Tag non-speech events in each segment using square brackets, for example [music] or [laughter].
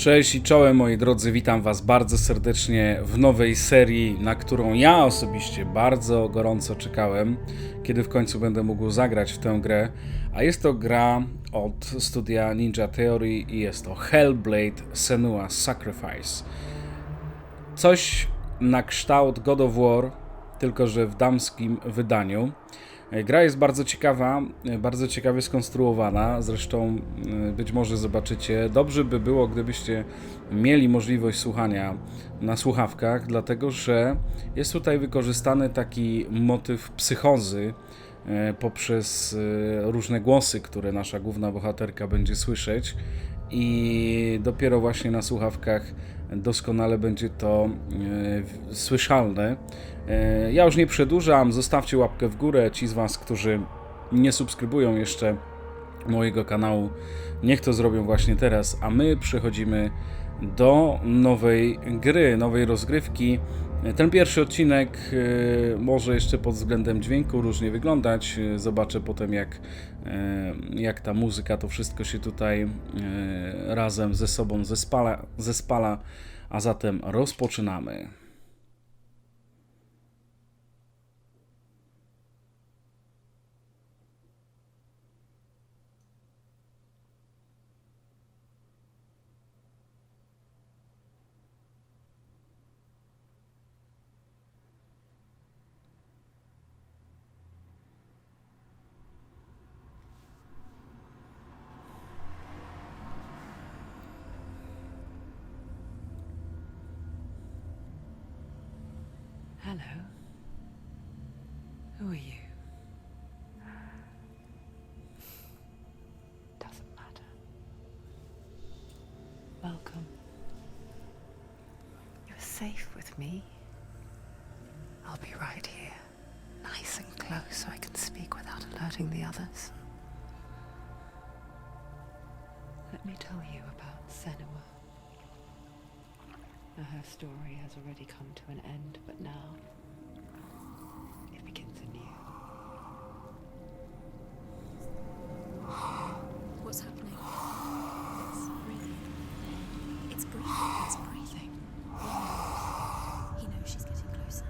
Cześć i czołem moi drodzy, witam was bardzo serdecznie w nowej serii, na którą ja osobiście bardzo gorąco czekałem, kiedy w końcu będę mógł zagrać w tę grę. A jest to gra od studia Ninja Theory i jest to Hellblade Senua Sacrifice. Coś na kształt God of War, tylko że w damskim wydaniu. Gra jest bardzo ciekawa, bardzo ciekawie skonstruowana. Zresztą y, być może zobaczycie. Dobrze by było, gdybyście mieli możliwość słuchania na słuchawkach, dlatego że jest tutaj wykorzystany taki motyw psychozy poprzez różne głosy, które nasza główna bohaterka będzie słyszeć. I dopiero właśnie na słuchawkach doskonale będzie to e, słyszalne. E, ja już nie przedłużam, zostawcie łapkę w górę. Ci z Was, którzy nie subskrybują jeszcze mojego kanału, niech to zrobią właśnie teraz, a my przechodzimy do nowej gry, nowej rozgrywki. Ten pierwszy odcinek e, może jeszcze pod względem dźwięku różnie wyglądać. E, Zobaczę potem, jak, jak ta muzyka, to wszystko się tutaj razem ze sobą zespala, zespala. A zatem rozpoczynamy. Hello. Who are you? Doesn't matter. Welcome. You're safe with me. I'll be right here, nice and close so I can speak without alerting the others. Let me tell you about Senua. Now, her story has already come to an end, but now it begins anew. What's happening? It's breathing. It's breathing. It's breathing. He knows she's getting closer.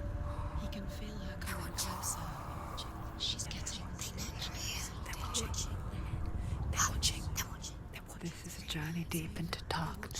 He can feel her coming closer. She's getting. They know she's here. They're watching. They're watching. They're watching. They're watching. This is a journey deep into darkness.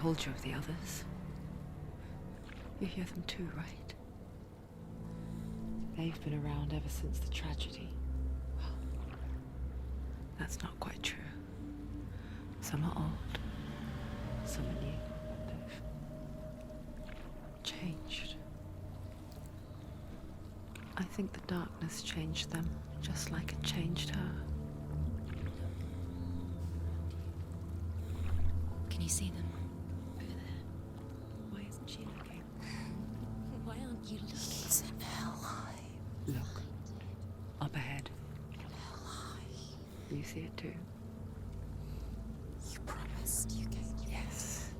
Told you of the others. You hear them too, right? They've been around ever since the tragedy. Well, that's not quite true. Some are old, some are new. They've changed. I think the darkness changed them, just like it changed her. Can you see them? Over there. Why isn't she looking? Why aren't you? He's in hell. Look. Up ahead. You see it too? You promised you gave Yes.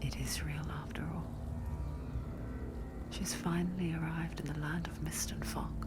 It is real after all. She's finally arrived in the land of mist and fog.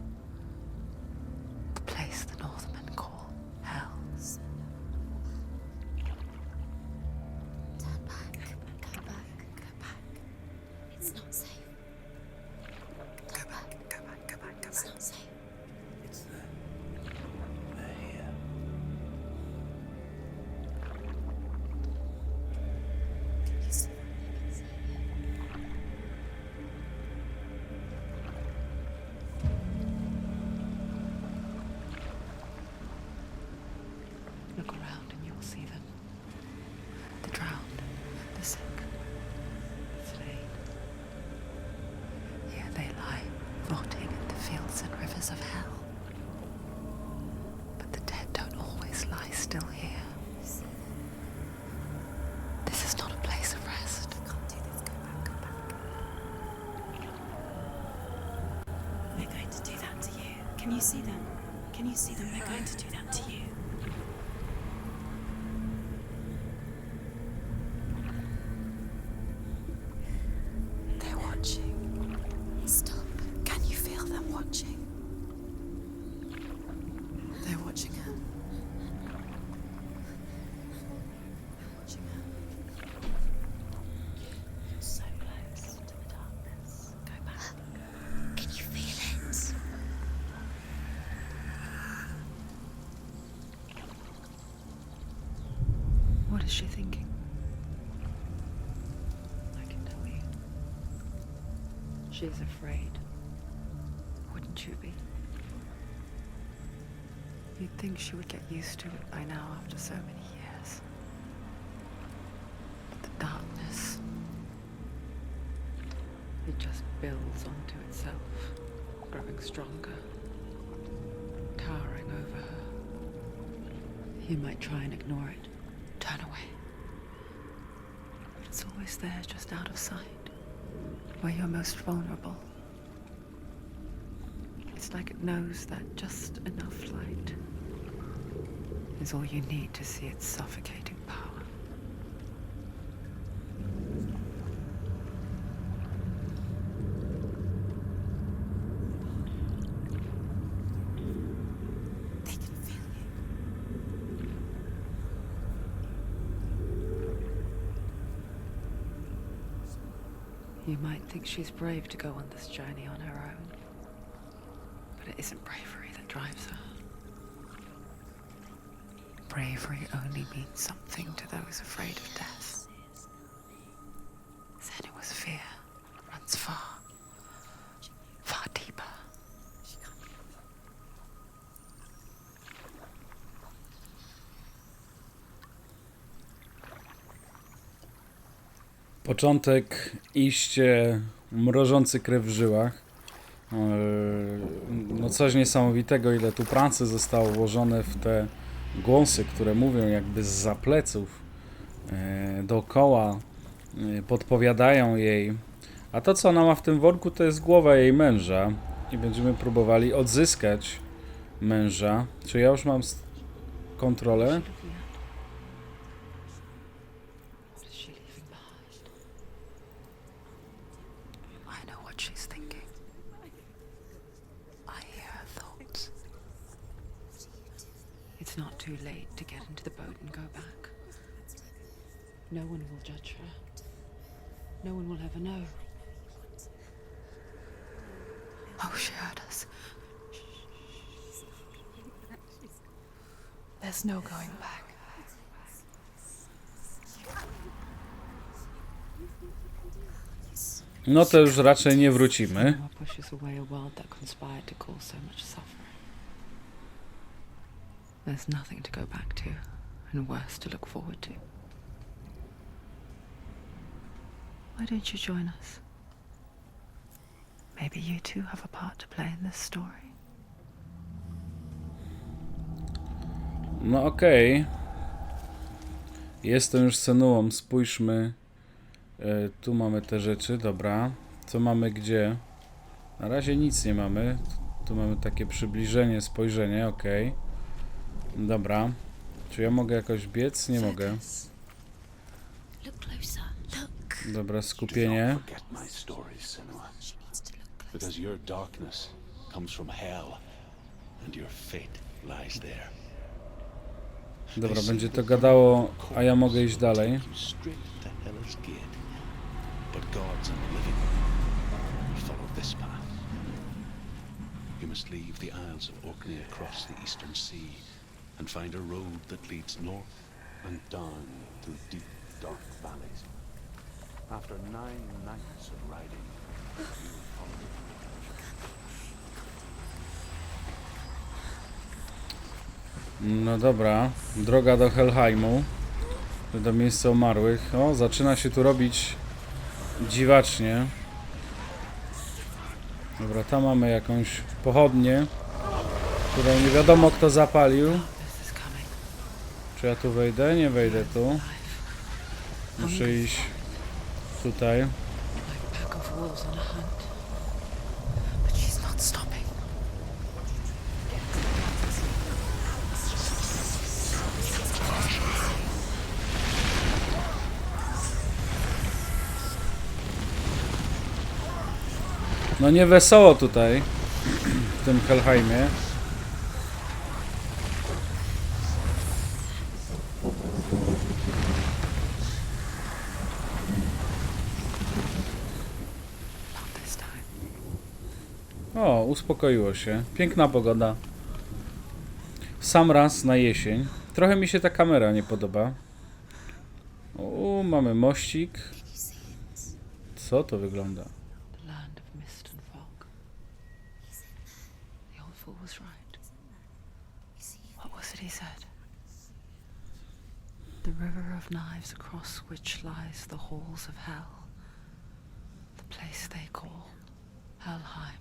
Can you see them? Can you see them? They're going to do that to you. She thinking? I can tell you. She's afraid. Wouldn't you be? You'd think she would get used to it by now after so many years. But the darkness. It just builds onto itself, growing stronger, towering over her. You might try and ignore it, turn away. But it's there, just out of sight, where you're most vulnerable. It's like it knows that just enough light is all you need to see it suffocating power. They can feel you. You might think she's brave to go on this journey on her own. But it isn't bravery that drives her. Bravery only means something to those afraid of death. Początek iście mrożący krew w żyłach. Eee, No coś niesamowitego, ile tu pracy zostało włożone w te głosy, które mówią jakby z pleców eee, dookoła, eee, podpowiadają jej. A to, co ona ma w tym worku, to jest głowa jej męża. I będziemy próbowali odzyskać męża. Czy ja już mam kontrolę? What is she leaving behind? I know what she's thinking. I hear her thoughts. It's not too late to get into the boat and go back. No one will judge her. No one will ever know. Oh, she heard us. There's no going back. No to już raczej nie wrócimy. Pushes away a world that conspired to cause so much suffering. There's nothing to go back to, and worse to look forward to. Why don't you join us? Maybe you too have a part to play in this story. No okej. Jestem już Senuą, spójrzmy. E, tu mamy te rzeczy, dobra. Co mamy gdzie? Na razie nic nie mamy. Tu mamy takie przybliżenie, spojrzenie, okej. Dobra. Czy ja mogę jakoś biec? Nie mogę. Focus. Look closer. Look. Dobra, Do skupienie. not forget my stories, Senua. Because your darkness comes from hell, and your fate lies there. Dobra, będzie to gadało, a ja mogę iść dalej. Take you straight to Hela's gate. But gods and the living will follow this path. You must leave the Isles of Orkney across the eastern sea and find a road that leads north and down to deep, dark valleys. After nine nights of riding, No dobra, droga do Helheimu, do miejsca umarłych. O, zaczyna się tu robić dziwacznie. Dobra, tam mamy jakąś pochodnię, którą nie wiadomo kto zapalił. Czy ja tu wejdę? Nie wejdę tu. Muszę iść tutaj. No nie wesoło tutaj, w tym Helheimie. O, uspokoiło się. Piękna pogoda. Sam raz na jesień. Trochę mi się ta kamera nie podoba. O, mamy mościk. Co to wygląda? Was right. What was it he said? The river of knives across which lies the halls of hell. The place they call Helheim.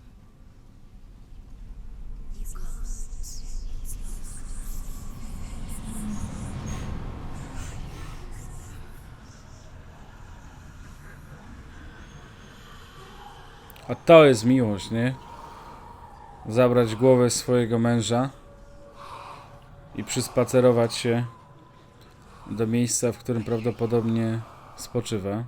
A to jest miłość, nie? Zabrać głowę swojego męża i przyspacerować się do miejsca, w którym prawdopodobnie spoczywa.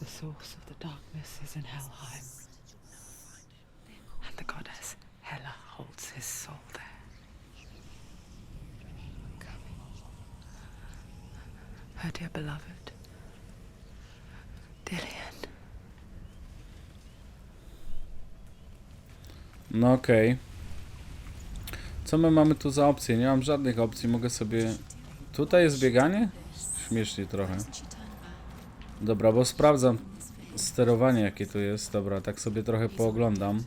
No Helheim. Hela holds his soul there. Her dear beloved, Dillian. No okej. Co my mamy tu za opcje? Nie mam żadnych opcji. Mogę sobie... Tutaj jest bieganie? Śmiesznie trochę. Dobra, bo sprawdzam sterowanie jakie tu jest. Dobra, tak sobie trochę pooglądam.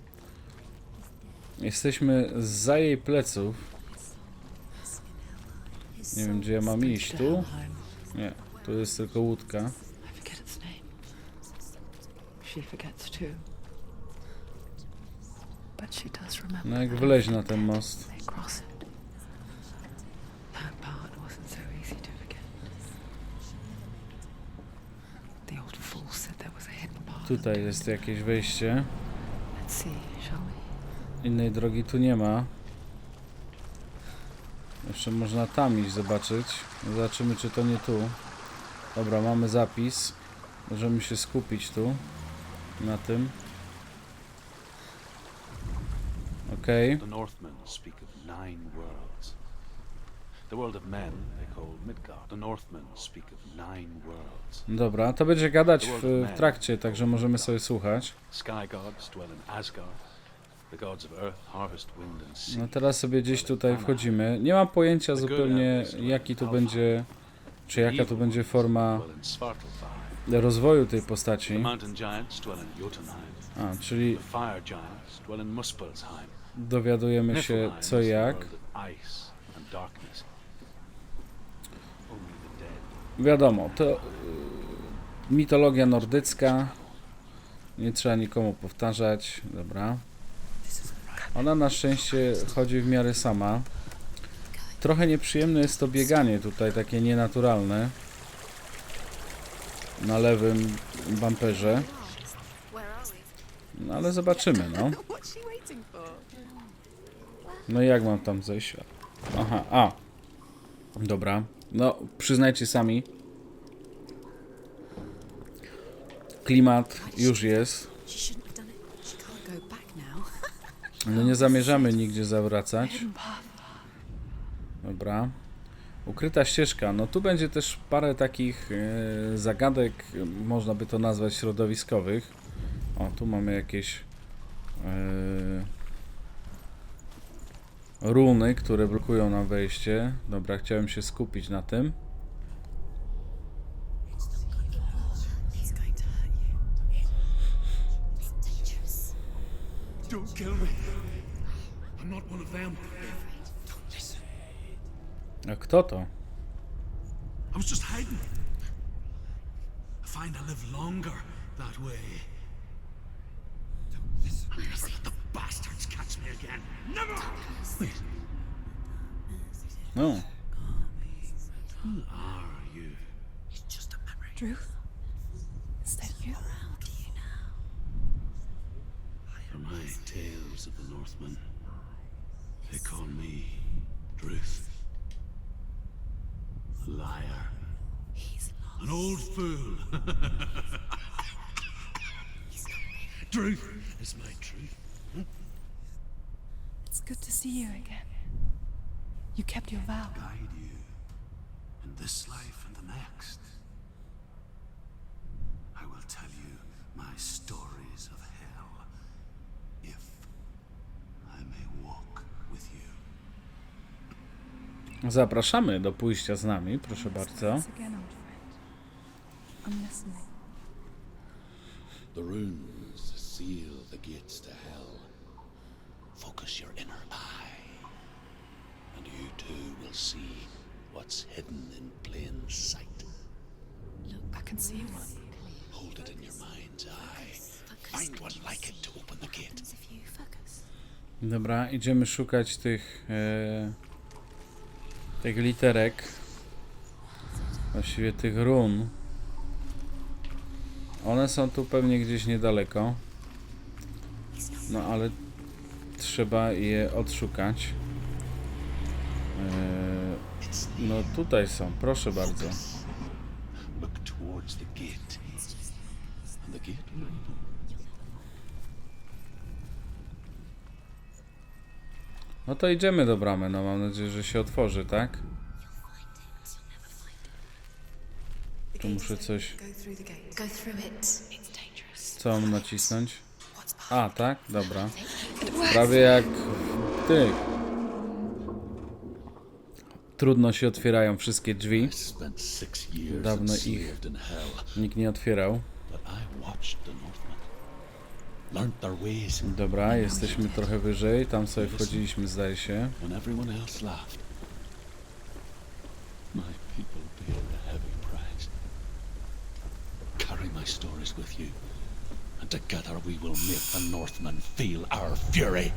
Jesteśmy za jej pleców. Nie wiem, gdzie ja mam iść. Tu? Nie, tu jest tylko łódka. No jak wleź na ten most. To. Tutaj jest jakieś wejście. Innej drogi tu nie ma. Jeszcze można tam iść zobaczyć. Zobaczymy czy to nie tu. Dobra, mamy zapis. Możemy się skupić tu. Na tym. Okej. The Northmen speak of nine worlds. The world of men they call Midgard. The Northmen speak of nine worlds. Dobra, to będzie gadać w, w trakcie, także możemy sobie słuchać. Sky gods dwell in Asgard. No teraz sobie gdzieś tutaj wchodzimy. Nie mam pojęcia zupełnie jaki tu będzie, czy jaka tu będzie forma rozwoju tej postaci. A, czyli dowiadujemy się co jak. Wiadomo, to y, mitologia nordycka. Nie trzeba nikomu powtarzać. Dobra. Ona na szczęście chodzi w miarę sama. Trochę nieprzyjemne jest to bieganie tutaj, takie nienaturalne. Na lewym bumperze. No ale zobaczymy, no. No i jak mam tam zejść? Aha, a. Dobra. No, przyznajcie sami. Klimat już jest. She shouldn't have done it. She can't go back now. No nie zamierzamy nigdzie zawracać. Dobra. Ukryta ścieżka. No tu będzie też parę takich e, zagadek, można by to nazwać środowiskowych. O, tu mamy jakieś e, runy, które blokują nam wejście. Dobra, chciałem się skupić na tym. Don't kill me. A kto to? I was just hiding. I find I live longer that way. I'll never let the bastards catch me again. Never! Wait, No, who are you? It's just a memory. Drew? Is that you? Around you now. For my tales of the Northmen, they call me Druth. liar. He's lost. An old fool. [laughs] truth is my truth. It's good to see you again. You kept your vow. Guide you in this life and the next. I will tell you my stories of Zapraszamy do pójścia z nami, proszę bardzo. The runes seal the gates to hell. Focus your inner eye, and you too will see what's hidden in plain sight. I can see one. Hold it in your mind's eye. Find one like it to open the gate. Dobra, idziemy szukać tych e, tych literek. Właściwie tych run. One są tu pewnie gdzieś niedaleko. No ale trzeba je odszukać. E, no tutaj są, proszę bardzo. Look towards the gate, the gate will No to idziemy do bramy, no mam nadzieję, że się otworzy, tak? Tu muszę coś... Co mam nacisnąć? A, tak? Dobra. Prawie jak ty. Trudno się otwierają wszystkie drzwi. Dawno ich- Nikt nie otwierał. but I watched the Northmen, learnt their ways Dobra, jesteśmy trochę wyżej. Tam sobie wchodziliśmy, zdaje się. together we will make the Northmen feel our fury.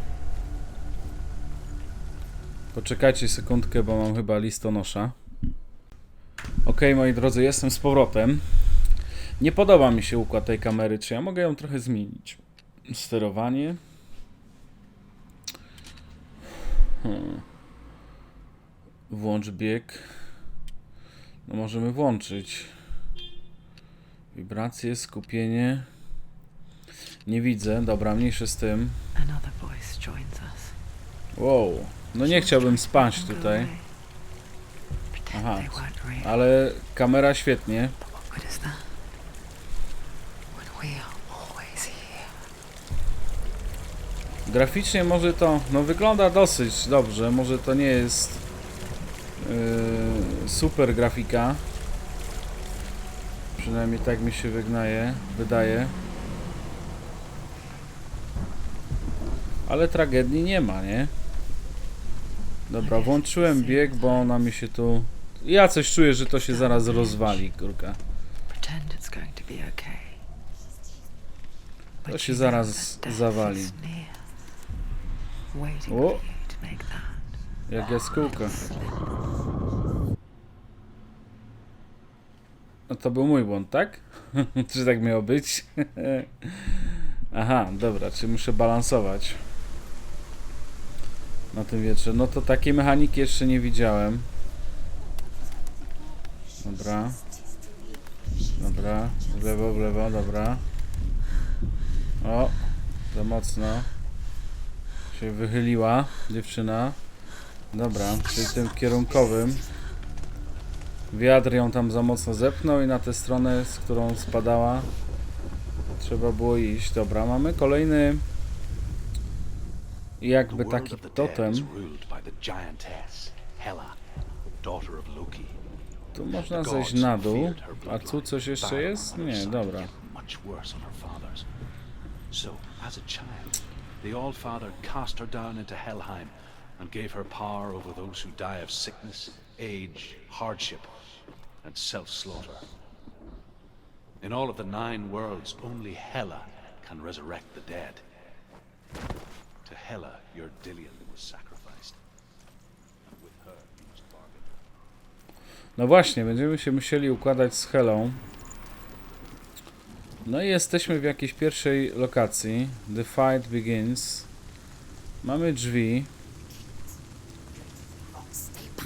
Poczekajcie sekundkę, bo mam chyba listonosza. Ok, moi drodzy, jestem z powrotem. Nie podoba mi się układ tej kamery. Czy ja mogę ją trochę zmienić? Sterowanie. Hmm. Włącz bieg. No możemy włączyć. Wibracje, skupienie. Nie widzę. Dobra, mniejszy z tym. Wow. No nie chciałbym spać tutaj. Aha. Ale kamera świetnie. But what good is that? When we are always here. Graficznie może to, no wygląda dosyć dobrze, może to nie jest yy, super grafika. Przynajmniej tak mi się wygnaje, wydaje. Ale tragedii nie ma, nie? Dobra, włączyłem bieg, bo ona mi się tu... Ja coś czuję, że to się zaraz rozwali, kurka. To się zaraz zawali. O. Jak jaskółka. No to był mój błąd, tak? [laughs] Czy tak miało być? [laughs] Aha, dobra, czy muszę balansować na tym wietrze. No to takiej mechaniki jeszcze nie widziałem. Dobra. Dobra, w lewo, w lewo, dobra. O, za mocno się wychyliła dziewczyna. Dobra, czyli tym kierunkowym. Wiatr ją tam za mocno zepchnął i na tę stronę, z którą spadała, trzeba było iść. Dobra, mamy kolejny jakby taki totem. Tu można zejść na dół. A tu coś jeszcze jest? Nie, dobra. The All-Father cast her down into Helheim and gave her power over those who die of sickness, age, hardship, and self-slaughter. In all of the nine worlds, only Hela can resurrect the dead. To Hela, your Dillion was sacrificed. And with her, you must bargain. No właśnie, będziemy się musieli układać z Helą. No i jesteśmy w jakiejś pierwszej lokacji. The fight begins. Mamy drzwi.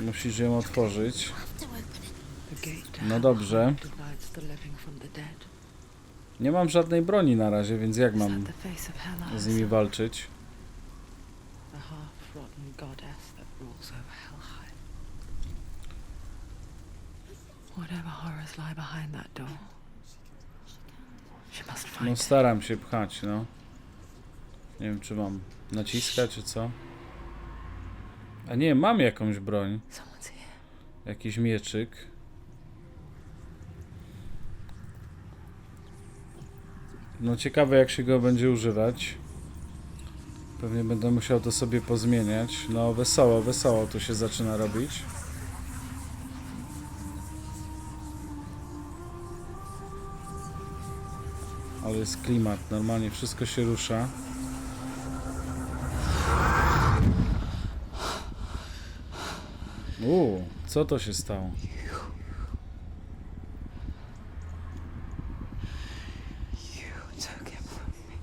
Musisz ją otworzyć. No dobrze. Nie mam żadnej broni na razie, więc jak mam z nimi walczyć? Whatever horrors lie behind that door, she must No find staram się pchać, no. Nie wiem, czy mam naciskać, czy co. A nie, mam jakąś broń. Someone's here. Jakiś mieczyk. No ciekawe jak się go będzie używać. Pewnie będę musiał to sobie pozmieniać. No wesoło, wesoło tu się zaczyna robić. Jest klimat, normalnie wszystko się rusza. Uuu, co to się stało? You took him from me.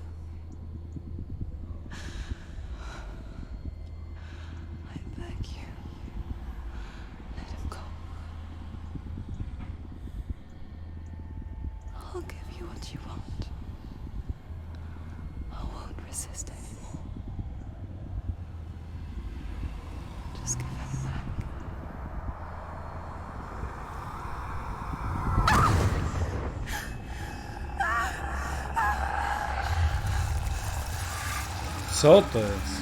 I beg you, let him go. I'll give you what you want. I won't resist anymore. Just give him back. Co to jest?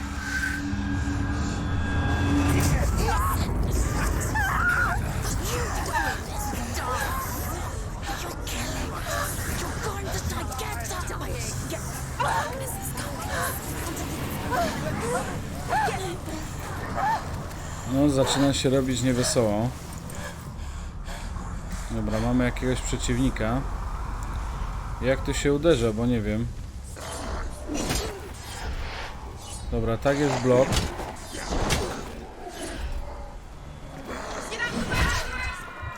No, zaczyna się robić niewesoło. Dobra, mamy jakiegoś przeciwnika. Jak tu się uderza, bo nie wiem. Dobra, tak jest blok.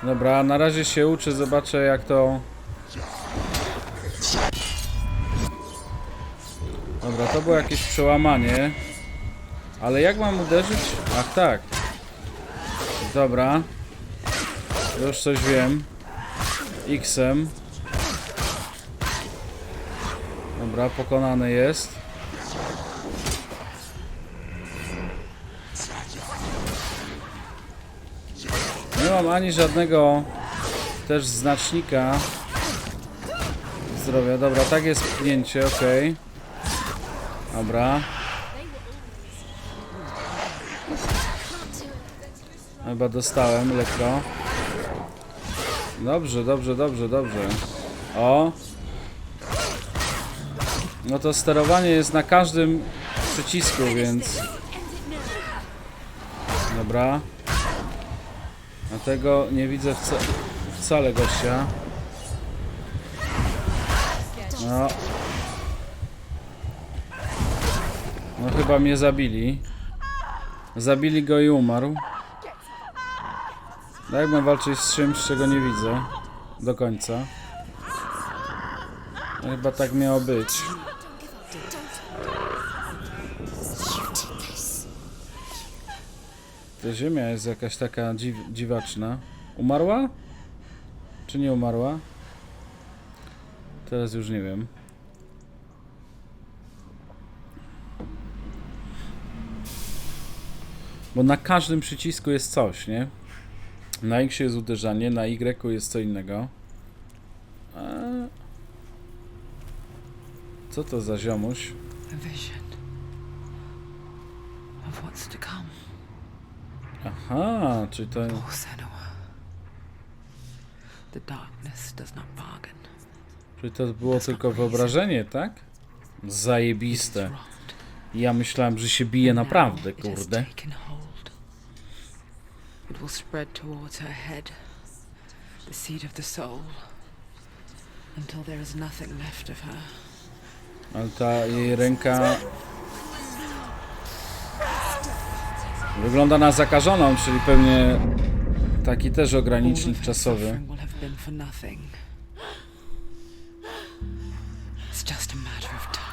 Dobra, na razie się uczę, zobaczę jak to... Dobra, to było jakieś przełamanie. Ale jak mam uderzyć? Ach tak. Dobra. Już coś wiem. X-em. Dobra, pokonany jest. Nie mam ani żadnego też znacznika zdrowia. Dobra, tak jest pchnięcie, ok. Dobra. Chyba dostałem lekko. Dobrze, dobrze, dobrze, dobrze. O. No to sterowanie jest na każdym przycisku, więc... Dobra. Dlatego nie widzę wca wcale gościa. No. No chyba mnie zabili. Zabili go i umarł. Mam walczyć z czymś, czego nie widzę do końca? No chyba tak miało być. Ta ziemia jest jakaś taka dziw dziwaczna. Umarła? Czy nie umarła? Teraz już nie wiem. Bo na każdym przycisku jest coś, nie? Na X jest uderzanie, na Y jest co innego. A... Co to za ziomuś? A vision of what's to come. Aha, czyli to... Poor Senua. The darkness does not bargain. Czyli to było tylko wyobrażenie, tak? Zajebiste. Ja myślałem, że się bije naprawdę, kurde. It will spread towards her head, the seat of the soul, until there is nothing left of her. Ale ta jej ręka... Wygląda na zakażoną, czyli pewnie taki też ogranicznik czasowy. suffering will have been for nothing. It's just a matter of time.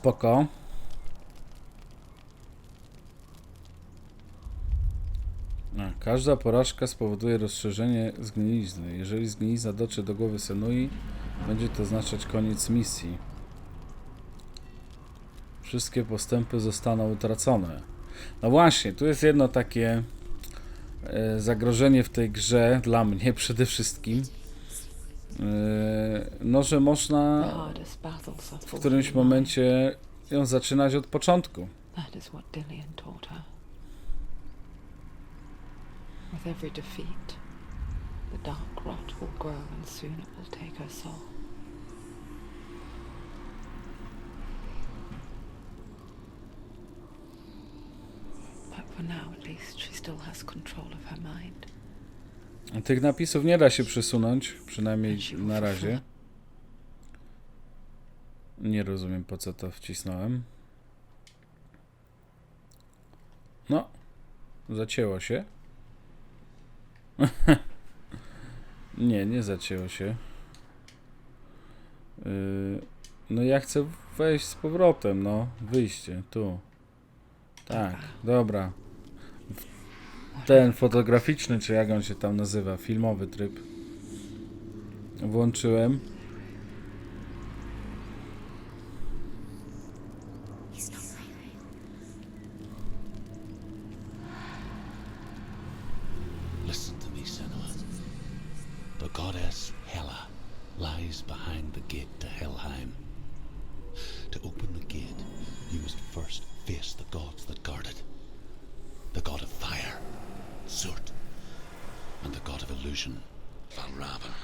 spoko. A, każda porażka spowoduje rozszerzenie zgnilizny. Jeżeli zgnilizna dotrze do głowy Senui, będzie to oznaczać koniec misji. Wszystkie postępy zostaną utracone. No właśnie, tu jest jedno takie e, zagrożenie w tej grze, dla mnie [laughs] przede wszystkim. E, no, że można are w którymś momencie ją zaczynać od początku. That is what Dillian taught her. With every defeat, the dark rot will grow and soon it will take her soul. But for now, at least, she still has control of her mind. Tych napisów nie da się przesunąć, przynajmniej na razie. Nie rozumiem po co to wcisnąłem. No, zacięło się. [laughs] nie, nie zacięło się. Yy, no ja chcę wejść z powrotem, no. Wyjście, tu. Tak, dobra. Ten fotograficzny, czy jak on się tam nazywa, filmowy tryb. Włączyłem. He's not right. Listen to me, Senua. The goddess Hela lies behind the gate to Helheim. To open the gate, you must first face the gods that guard it. The god of fire, Surt, and the god of illusion, Valravan.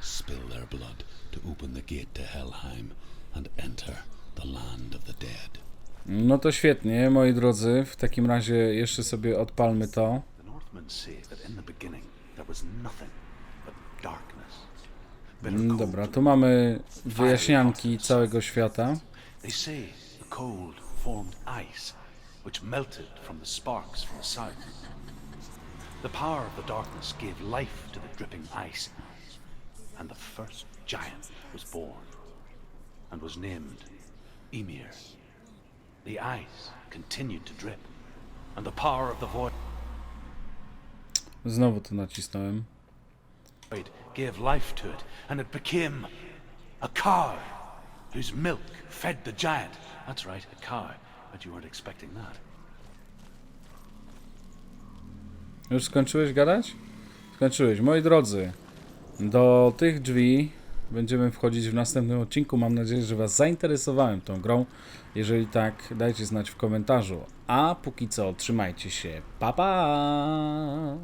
Spill their blood to open the gate to Helheim and enter the land of the dead. No to świetnie, moi drodzy. W takim razie jeszcze sobie odpalmy to. Mm, Dobra, tu mamy wyjaśnianki całego świata. Which melted from the sparks from the south. The power of the darkness gave life to the dripping ice, and the first giant was born, and was named Emir. The ice continued to drip, and the power of the void Znowu to nacisnąłem. gave life to it, and it became a cow, whose milk fed the giant. That's right, a cow. But you weren't expecting that. Już skończyłeś gadać? Skończyłeś. Moi drodzy, do tych drzwi będziemy wchodzić w następnym odcinku. Mam nadzieję, że Was zainteresowałem tą grą. Jeżeli tak, dajcie znać w komentarzu. A póki co, trzymajcie się. Pa pa!